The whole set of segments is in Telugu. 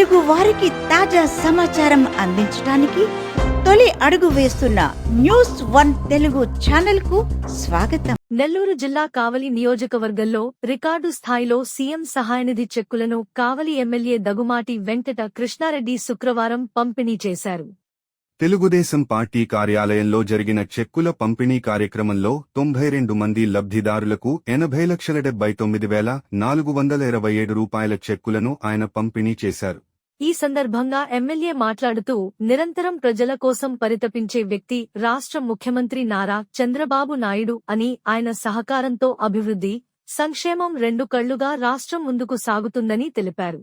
తెలుగు వారికి తాజా సమాచారం అందించడానికి తొలి అడుగు వేస్తున్న న్యూస్ వన్ తెలుగు ఛానల్కు స్వాగతం. నెల్లూరు జిల్లా కావలి నియోజకవర్గంలో రికార్డు స్థాయిలో సీఎం సహాయనిధి చెక్కులను కావలి ఎమ్మెల్యే దగుమాటి వెంకట కృష్ణారెడ్డి శుక్రవారం పంపిణీ చేశారు. తెలుగుదేశం పార్టీ కార్యాలయంలో జరిగిన చెక్కుల పంపిణీ కార్యక్రమంలో తొంభై రెండు మంది లబ్ధిదారులకు ఎనభై లక్షల డెబ్బై తొమ్మిది వేల నాలుగు వందల ఇరవై ఏడు రూపాయల చెక్కులను ఆయన పంపిణీ చేశారు. ఈ సందర్భంగా ఎమ్మెల్యే మాట్లాడుతూ నిరంతరం ప్రజల కోసం పరితపించే వ్యక్తి రాష్ట్ర ముఖ్యమంత్రి నారా చంద్రబాబు నాయుడు అని ఆయన సహకారంతో అభివృద్ధి సంక్షేమం రెండు కళ్ళుగా రాష్ట్రం ముందుకు సాగుతుందని తెలిపారు.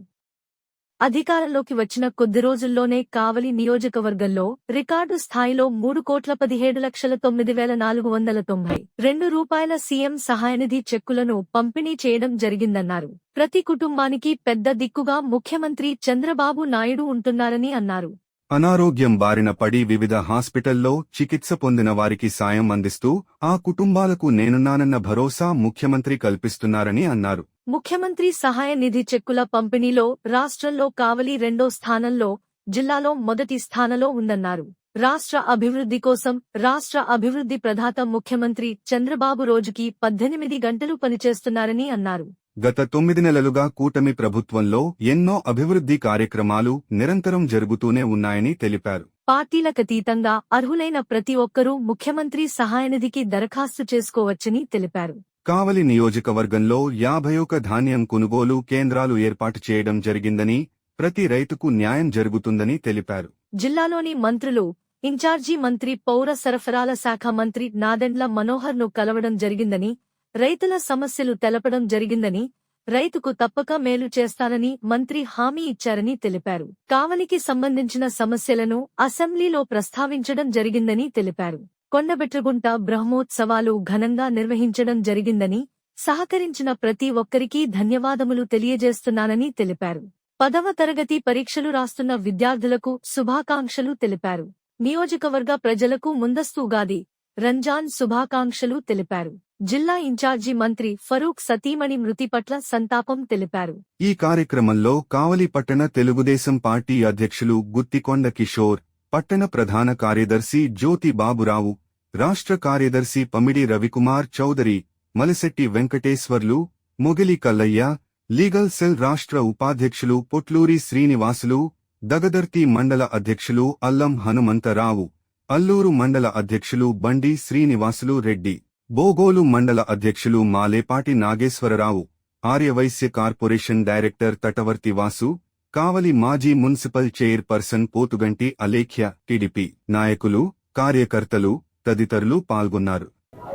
అధికారంలోకి వచ్చిన కొద్ది రోజుల్లోనే కావలి నియోజకవర్గంలో రికార్డు స్థాయిలో మూడు కోట్ల పదిహేడు లక్షల తొమ్మిది వేల నాలుగు వందల తొంభై రెండు రూపాయల సీఎం సహాయనిధి చెక్కులను పంపిణీ చేయడం జరిగిందన్నారు. ప్రతి కుటుంబానికి పెద్ద దిక్కుగా ముఖ్యమంత్రి చంద్రబాబు నాయుడు ఉంటున్నారని అన్నారు. అనారోగ్యం బారిన పడి వివిధ హాస్పిటల్లో చికిత్స పొందిన వారికి సాయం అందిస్తూ ఆ కుటుంబాలకు నేనున్నానన్న భరోసా ముఖ్యమంత్రి కల్పిస్తున్నారని అన్నారు. ముఖ్యమంత్రి సహాయ నిధి చెక్కుల పంపిణీలో రాష్ట్రంలో కావలి రెండో స్థానంలో జిల్లాలో మొదటి స్థానంలో ఉందన్నారు. రాష్ట్ర అభివృద్ధి కోసం రాష్ట్ర అభివృద్ధి ప్రధాత ముఖ్యమంత్రి చంద్రబాబు రోజుకి పద్దెనిమిది గంటలు పనిచేస్తున్నారని అన్నారు. గత తొమ్మిది నెలలుగా కూటమి ప్రభుత్వంలో ఎన్నో అభివృద్ధి కార్యక్రమాలు నిరంతరం జరుగుతూనే ఉన్నాయని తెలిపారు. పార్టీలకతీతంగా అర్హులైన ప్రతి ఒక్కరూ ముఖ్యమంత్రి సహాయనిధికి దరఖాస్తు చేసుకోవచ్చని తెలిపారు. కావలి నియోజకవర్గంలో యాభై ఒక ధాన్యం కొనుగోలు కేంద్రాలు ఏర్పాటు చేయడం జరిగిందని ప్రతి రైతుకు న్యాయం జరుగుతుందని తెలిపారు. జిల్లాలోని మంత్రులు ఇన్ఛార్జీ మంత్రి పౌర సరఫరాల శాఖ మంత్రి నాదెండ్ల మనోహర్ను కలవడం జరిగిందని రైతుల సమస్యలు తెలపడం జరిగిందని రైతుకు తప్పక మేలు చేస్తానని మంత్రి హామీ ఇచ్చారని తెలిపారు. కావలికి సంబంధించిన సమస్యలను అసెంబ్లీలో ప్రస్తావించడం జరిగిందని తెలిపారు. కొండబెట్రగుంట బ్రహ్మోత్సవాలు ఘనంగా నిర్వహించడం జరిగిందని సహకరించిన ప్రతి ఒక్కరికీ ధన్యవాదములు తెలియజేస్తున్నానని తెలిపారు. పదవ తరగతి పరీక్షలు రాస్తున్న విద్యార్థులకు శుభాకాంక్షలు తెలిపారు. నియోజకవర్గ ప్రజలకు ముందస్తు ఉగాది రంజాన్ శుభాకాంక్షలు తెలిపారు. జిల్లా ఇన్ఛార్జి మంత్రి ఫరూక్ సతీమణి మృతి పట్ల సంతాపం తెలిపారు. ఈ కార్యక్రమంలో కావలి పట్టణ తెలుగుదేశం పార్టీ అధ్యక్షులు గుత్తికొండ కిషోర్ పట్టణ ప్రధాన కార్యదర్శి జ్యోతి బాబురావు రాష్ట్ర కార్యదర్శి పమిడి రవికుమార్ చౌదరి మలిశెట్టి వెంకటేశ్వర్లు మొగిలి కల్లయ్య లీగల్ సెల్ రాష్ట్ర ఉపాధ్యక్షులు పొట్లూరి శ్రీనివాసులు దగదర్తి మండల అధ్యక్షులు అల్లం హనుమంతరావు అల్లూరు మండల అధ్యక్షులు బండి శ్రీనివాసులు రెడ్డి. బోగోలు మండల అధ్యక్షులు మాలేపాటి నాగేశ్వరరావు ఆర్యవైశ్య కార్పొరేషన్ డైరెక్టర్ తటవర్తి వాసు కావలి మాజీ municipal chairperson Potuganti Alekhya TDP నాయకులు కార్యకర్తలు తదితరులు పాల్గొన్నారు.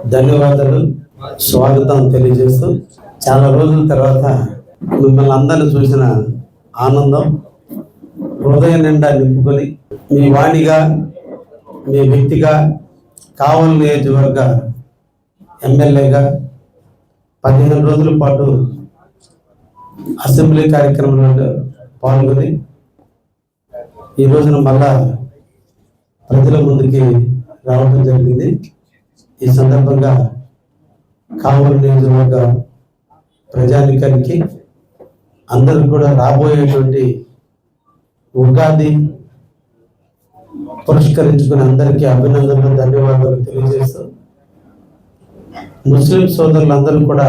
ధన్యవాదాలు. స్వాగతం తెలియజేస్తూ చాలా రోజుల తర్వాత మిమ్మల్ని అందరిని చూసిన ఆనందం హృదయం నిండా నింపుకొని మీ వాణిగా మీ వ్యక్తిగా కావలి నియోజకవర్గ ఎమ్మెల్యేగా పదిహేను రోజుల పాటు అసెంబ్లీ కార్యక్రమంలో పాల్గొని ఈ రోజున మళ్ళా ప్రజల ముందుకి రావడం జరిగింది. ఈ సందర్భంగా కావలి నియోజకవర్గ ప్రజానికానికి అందరూ కూడా రాబోయేటువంటి ఉగాది పురస్కరించుకుని అందరికీ అభినందనలు ధన్యవాదాలు తెలియజేస్తూ ముస్లిం సోదరులందరూ కూడా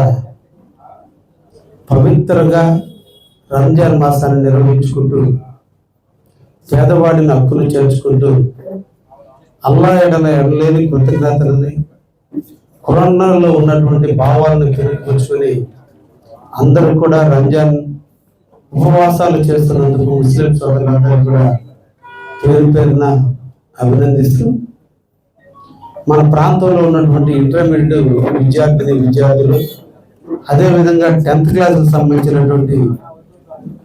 పవిత్రంగా రంజాన్ మాసాన్ని నిర్వహించుకుంటూ పేదవాడిని హక్కును చేర్చుకుంటూ అల్లా ఎడల ఎడలేని కృతజ్ఞతలని కురాన్లో ఉన్నటువంటి భావాలను పెరిగిపుచ్చుకొని అందరూ కూడా రంజాన్ ఉపవాసాలు చేస్తున్నందుకు ముస్లిం సోదరులందరూ కూడా పేరు పేరున అభినందిస్తూ మన ప్రాంతంలో ఉన్నటువంటి ఇంటర్మీడియట్ విద్యార్థిని విద్యార్థులు అదేవిధంగా టెన్త్ క్లాస్కి సంబంధించినటువంటి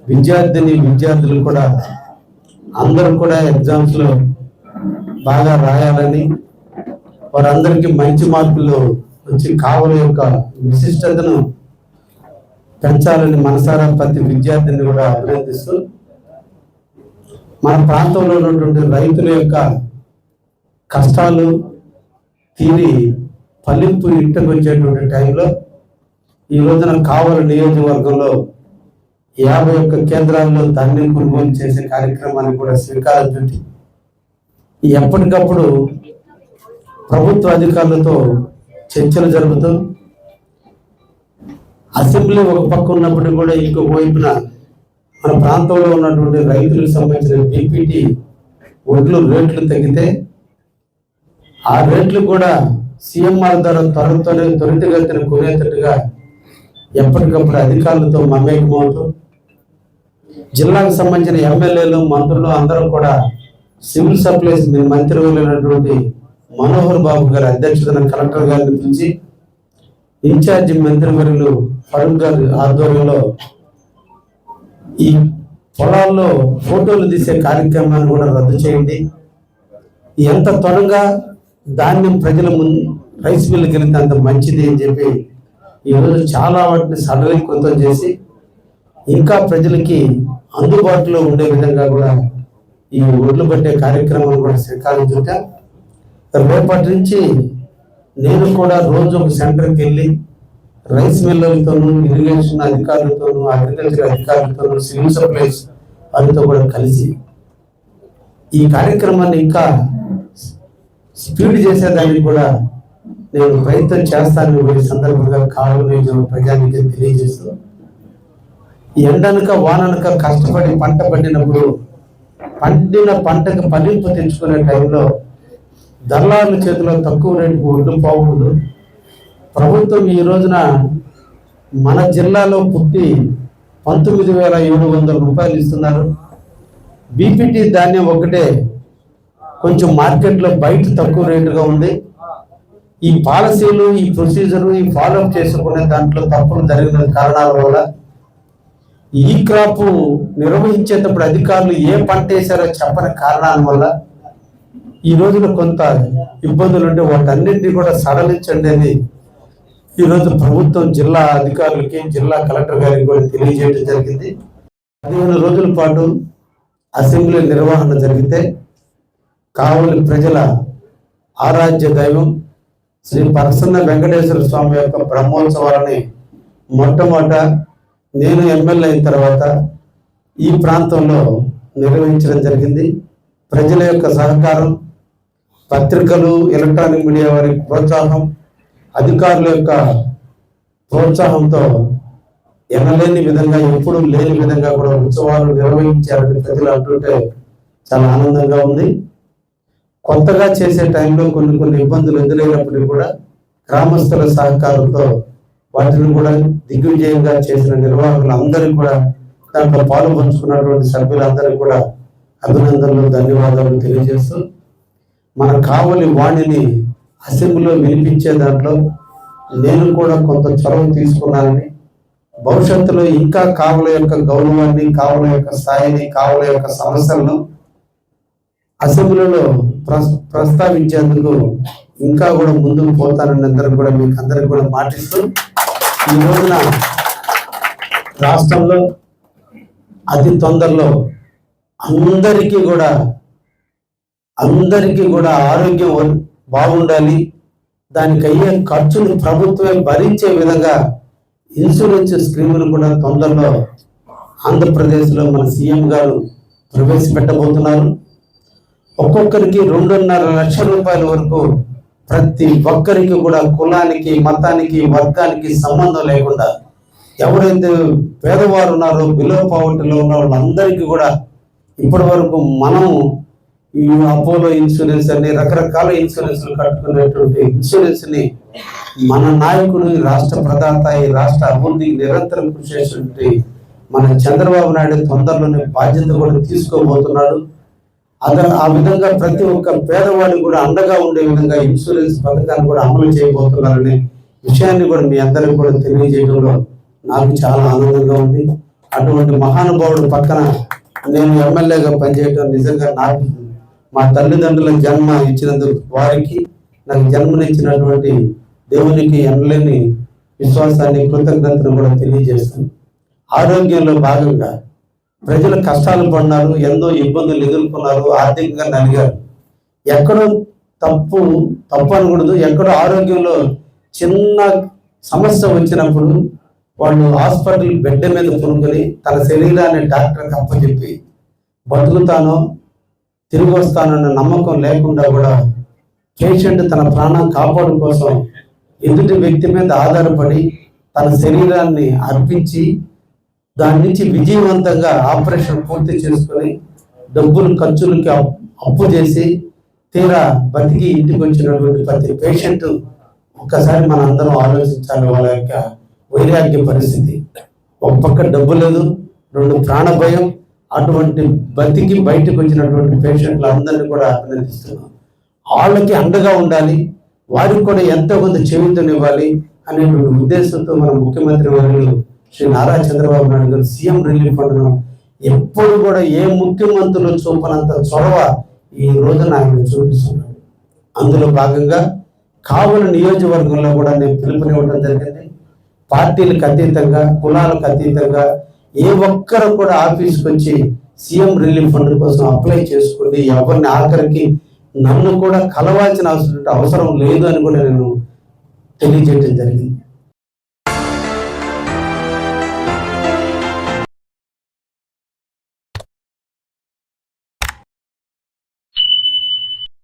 విద్యార్థిని విద్యార్థులు కూడా అందరూ కూడా ఎగ్జామ్స్లో బాగా రాయాలని వారందరికీ మంచి మార్కులు వచ్చి కావలి యొక్క విశిష్టతను పెంచాలని మనసారా ప్రతి విద్యార్థిని కూడా అభినందిస్తూ మన ప్రాంతంలో ఉన్నటువంటి రైతుల యొక్క కష్టాలు తీరి ఫలింపు ఇంటికి వచ్చేటువంటి టైంలో ఈ రోజున కావలి నియోజకవర్గంలో యాభై ఒక్క కేంద్రాల్లో ధాన్యం కొనుగోలు చేసే కార్యక్రమాన్ని కూడా శ్రీకారం చుట్టి ఎప్పటికప్పుడు ప్రభుత్వ అధికారులతో చర్చలు జరుపుతూ అసెంబ్లీ ఒక పక్క ఉన్నప్పటికీ కూడా ఇంకొక వైపున మన ప్రాంతంలో ఉన్నటువంటి రైతులకు సంబంధించిన బీపీటీ ఒడ్లు రేట్లు తగ్గితే ఆ రేట్లు కూడా సీఎంఆర్ ద్వారా త్వరతోనే త్వరితగతిన కొనేటట్టుగా ఎప్పటికప్పుడు అధికారులతో మమేకమవుతూ జిల్లాకు సంబంధించిన ఎమ్మెల్యేలు మంత్రులు అందరూ కూడా సివిల్ సప్లైస్ మంత్రి వెళ్ళినటువంటి మనోహర్ బాబు గారి అధ్యక్షతన కలెక్టర్ గారిని పిలిచి ఇన్ఛార్జి మంత్రివర్యులు ఫరూక్ గారి ఆధ్వర్యంలో ఈ పొలాల్లో ఫోటోలు తీసే కార్యక్రమాన్ని కూడా రద్దు చేయండి. ఎంత త్వరగా ధాన్యం ప్రజల ముందు రైస్ మిల్లుకి వెళ్తే అంత మంచిది అని చెప్పి ఈరోజు చాలా వాటిని సడలీకృతం చేసి ఇంకా ప్రజలకి అందుబాటులో ఉండే విధంగా కూడా ఈ ఒడ్లు పట్టే కార్యక్రమం కూడా శ్రీకారం చుట్టాం. రేపటి నుంచి నేను కూడా రోజు ఒక సెంటర్కి వెళ్ళి రైస్ మిల్లర్లతోనూ ఇరిగేషన్ అధికారులతోనూ అగ్రికల్చర్ అధికారులతోనూ సివిల్ సప్లైస్ వారితో కూడా కలిసి ఈ కార్యక్రమాన్ని ఇంకా స్పీడ్ చేసేదానికి కూడా నేను ప్రయత్నం చేస్తానని కొన్ని సందర్భంగా కావాలని ప్రజానికి తెలియజేస్తూ. ఎండనక వాననక కష్టపడి పంట పండినప్పుడు పండిన పంటకు పలింపు తెచ్చుకునే టైంలో దళారుల చేతిలో తక్కువ రేటుకు ఒడ్డు పోకూడదు ప్రభుత్వం ఈ రోజున మన జిల్లాలో పుట్టి పంతొమ్మిది వేల ఏడు వందల రూపాయలు ఇస్తున్నారు. బీపీటీ ధాన్యం ఒకటే కొంచెం మార్కెట్లో బయట తక్కువ రేటుగా ఉంది. ఈ పాలసీలు ఈ ప్రొసీజరు ఈ ఫాలోఅప్ చేసుకునే దాంట్లో తప్పులు జరిగిన కారణాల వల్ల ఈ క్రాప్ నిర్వహించేటప్పుడు అధికారులు ఏ పంట వేశారో చెప్పని కారణాల వల్ల ఈ రోజున కొంత ఇబ్బందులు ఉంటే వాటన్నింటినీ కూడా సడలించండి అని ఈరోజు ప్రభుత్వం జిల్లా అధికారులకి జిల్లా కలెక్టర్ గారికి కూడా తెలియజేయడం జరిగింది. పదిహేను రోజుల పాటు అసెంబ్లీ నిర్వహణ జరిగితే కావలి ప్రజల ఆరాధ్య దైవం శ్రీ ప్రసన్న వెంకటేశ్వర స్వామి యొక్క బ్రహ్మోత్సవాలని మొట్టమొదట నేను ఎమ్మెల్యే అయిన తర్వాత ఈ ప్రాంతంలో నిర్వహించడం జరిగింది. ప్రజల యొక్క సహకారం పత్రికలు ఎలక్ట్రానిక్ మీడియా వారి ప్రోత్సాహం అధికారుల యొక్క ప్రోత్సాహంతో ఎనలేని విధంగా ఎప్పుడు లేని విధంగా కూడా ఉత్సవాలు నిర్వహించారని ప్రజలు అంటుంటే చాలా ఆనందంగా ఉంది. కొత్తగా చేసే టైంలో కొన్ని కొన్ని ఇబ్బందులు ఎదురైనప్పటికీ కూడా గ్రామస్తుల సహకారంతో వాటిని కూడా దిగ్విజయంగా చేసిన నిర్వాహకులు అందరికీ కూడా దాంట్లో పాలు పంచుకున్నటువంటి సభ్యులందరికీ కూడా అభినందనలు ధన్యవాదాలు తెలియజేస్తూ మన కావలి వాణిని అసెంబ్లీలో వినిపించే దాంట్లో నేను కూడా కొంత చొరవ తీసుకున్నానని భవిష్యత్తులో ఇంకా కావుల యొక్క గౌరవాన్ని కావుల యొక్క స్థాయిని కావుల యొక్క సమస్యలను అసెంబ్లీలో ప్రస్- ప్రస్తావించేందుకు ఇంకా కూడా ముందుకు పోతానని అందరికి కూడా మీకు అందరికి కూడా మాటిస్తూ ఈ రోజున రాష్ట్రంలో అతి తొందరలో అందరికీ కూడా అందరికీ కూడా ఆరోగ్యం బాగుండాలి. దానికి అయ్యే ఖర్చును ప్రభుత్వమే భరించే విధంగా ఇన్సూరెన్స్ స్కీమును కూడా తొందరలో ఆంధ్రప్రదేశ్లో మన సీఎం గారు ప్రవేశపెట్టబోతున్నారు. ఒక్కొక్కరికి రెండున్నర లక్షల రూపాయల వరకు ప్రతి ఒక్కరికి కూడా కులానికి మతానికి వర్గానికి సంబంధం లేకుండా ఎవరైతే పేదవారు ఉన్నారో బిలో పావర్టీలో ఉన్న వాళ్ళందరికీ కూడా ఇప్పటి వరకు మనము ఈ అపోలో ఇన్సూరెన్స్ అని రకరకాల ఇన్సూరెన్స్లు కట్టుకునేటువంటి ఇన్సూరెన్స్ని మన నాయకుడు రాష్ట్ర ప్రదాత ఈ రాష్ట్ర అభివృద్ధికి నిరంతరం కృషి చేసినటువంటి మన చంద్రబాబు నాయుడు తొందరలోనే బాధ్యత కూడా తీసుకోబోతున్నాడు. అతను ఆ విధంగా ప్రతి ఒక్క పేదవాడికి కూడా అండగా ఉండే విధంగా ఇన్సూరెన్స్ పథకాన్ని కూడా అమలు చేయబోతున్నారనే విషయాన్ని కూడా మీ అందరికి కూడా తెలియజేయడంలో నాకు చాలా ఆనందంగా ఉంది. అటువంటి మహానుభావుడు పక్కన నేను ఎమ్మెల్యేగా పనిచేయడం నిజంగా నాకు మా తల్లిదండ్రుల జన్మ ఇచ్చినందుకు వారికి నాకు జన్మనిచ్చినటువంటి దేవునికి ఎనలేని విశ్వాసాన్ని కృతజ్ఞతను కూడా తెలియజేస్తాను. ఆరోగ్యంలో భాగంగా ప్రజలు కష్టాలు పడినారు ఎంతో ఇబ్బందులు ఎదుర్కొన్నారు ఆర్థికంగా నలిగారు. ఎక్కడో తప్పు తప్పు అనకూడదు ఎక్కడో ఆరోగ్యంలో చిన్న సమస్య వచ్చినప్పుడు వాళ్ళు హాస్పిటల్ బెడ్ మీద కొనుక్కొని తన శరీరాన్ని డాక్టర్కి అప్పచెప్పి బతుకుతానో తిరిగి వస్తానన్న నమ్మకం లేకుండా కూడా పేషెంట్ తన ప్రాణం కాపాడు కోసం ఎదుటి వ్యక్తి మీద ఆధారపడి తన శరీరాన్ని అర్పించి దాని నుంచి విజయవంతంగా ఆపరేషన్ పూర్తి చేసుకొని డబ్బులు ఖర్చులకి అప్- అప్పు చేసి తీరా బతికి ఇంటికి వచ్చినటువంటి ప్రతి పేషెంట్ ఒక్కసారి మన అందరం ఆలోచించాలి వాళ్ళ యొక్క వైరాగ్య పరిస్థితి. ఒక పక్క డబ్బు లేదు రెండు ప్రాణ భయం అటువంటి బతికి బయటకు వచ్చినటువంటి పేషెంట్లు అందరినీ కూడా అభినందిస్తున్నాం. వాళ్ళకి అండగా ఉండాలి వారికి కూడా ఎంతో కొంత చేయూతనివ్వాలి అనేటువంటి ఉద్దేశంతో మన ముఖ్యమంత్రి వారిని శ్రీ నారా చంద్రబాబు నాయుడు గారు సీఎం రిలీఫ్ ఫండ్ను ఎప్పుడు కూడా ఏ ముఖ్యమంత్రులు చూపనంత చొరవ ఈ రోజున ఆయన చూపిస్తున్నాడు. అందులో భాగంగా కావలి నియోజకవర్గంలో కూడా నేను పిలుపునివ్వడం జరిగింది. పార్టీలకు అతీతంగా కులాలకు అతీతంగా ఏ ఒక్కరు కూడా ఆఫీస్కి వచ్చి సీఎం రిలీఫ్ ఫండ్ కోసం అప్లై చేసుకోండి. ఎవరిని ఆఖరికి నన్ను కూడా కలవాల్సిన అవసరం అవసరం లేదు అని కూడా నేను తెలియజేయడం జరిగింది.